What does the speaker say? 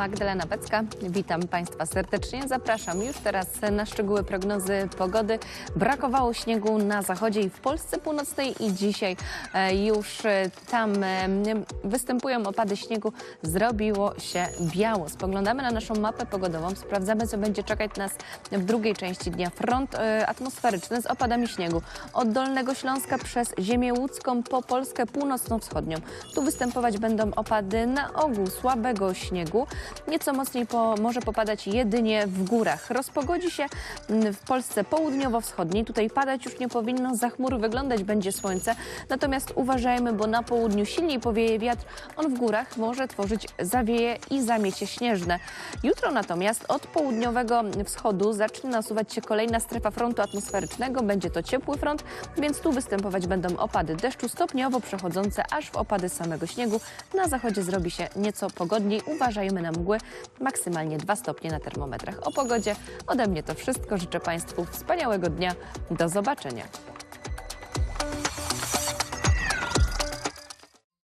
Magdalena Becka. Witam Państwa serdecznie. Zapraszam już teraz na szczegóły prognozy pogody. Brakowało śniegu na zachodzie i w Polsce Północnej i dzisiaj e, już e, tam e, występują opady śniegu. Zrobiło się biało. Spoglądamy na naszą mapę pogodową. Sprawdzamy, co będzie czekać nas w drugiej części dnia. Front atmosferyczny z opadami śniegu od Dolnego Śląska przez ziemię łódzką po Polskę północno-wschodnią. Tu występować będą opady na ogół słabego śniegu. Nieco mocniej po, może popadać jedynie w górach. Rozpogodzi się mm, w Polsce południowo-wschodniej. Tutaj padać już nie powinno, za chmur wyglądać będzie słońce. Natomiast uważajmy, bo na południu silniej powieje wiatr. On w górach może tworzyć zawieje i zamiecie śnieżne. Jutro natomiast od południowego wschodu zacznie nasuwać się kolejna strefa frontu atmosferycznego. Będzie to ciepły front, więc tu występować będą opady deszczu stopniowo przechodzące aż w opady samego śniegu. Na zachodzie zrobi się nieco pogodniej. Uważajmy na mgły. Maksymalnie 2 stopnie na termometrach. O pogodzie ode mnie to wszystko. Życzę Państwu wspaniałego dnia. Do zobaczenia.